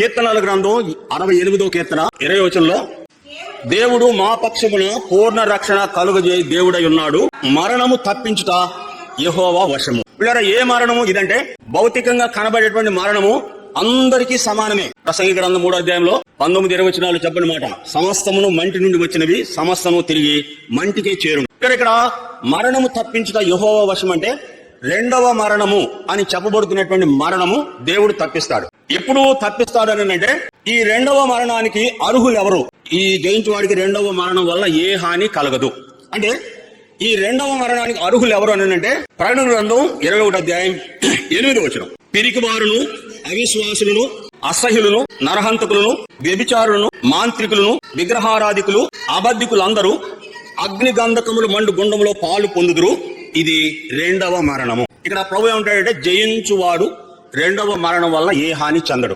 కీర్తనల గ్రంథం అరవై ఎనిమిదో కీర్తన. ఇరవై వచనంలో దేవుడు మా పక్షమున పూర్ణ రక్షణ కలుగజేయి దేవుడై ఉన్నాడు. మరణము తప్పించుట యహోవా వశము. పిల్లరా ఏ మరణము? ఇదంటే భౌతికంగా కనబడేటువంటి మరణము అందరికీ సమానమే. ప్రసంగి గ్రంథం మూడో అధ్యాయంలో పంతొమ్మిది ఇరవై వచనాలు చెప్పని మాట. సమస్తమును మంటి నుండి వచ్చినవి సమస్తము తిరిగి మంటికే చేరును. ఇక్కడ ఇక్కడ మరణము తప్పించుట యహోవా వశం అంటే రెండవ మరణము అని చెప్పబడుతున్నటువంటి మరణము దేవుడు తప్పిస్తాడు. ఎప్పుడు తప్పిస్తాడు అని అంటే ఈ రెండవ మరణానికి అర్హులు ఎవరు ఈ జయించు వాడికి రెండవ మరణం వల్ల ఏ హాని కలగదు. అంటే ఈ రెండవ మరణానికి అర్హులు ఎవరు అని అంటే ప్రకటన గ్రంథం ఇరవై ఒకటి అధ్యాయం ఎనిమిది వచ్చిన పిరికివారును అవిశ్వాసులను అసహ్యులను నరహంతకులను వ్యభిచారులను మాంత్రికులను విగ్రహారాధికులు అబద్ధికులందరూ అగ్ని గంధకములు మండు గుండంలో పాలు పొందుదురు. ఇది రెండవ మరణము. ఇక్కడ ప్రభు ఏమంటాడంటే జయించువాడు రెండవ మరణం వల్ల ఏ హాని చెందడు.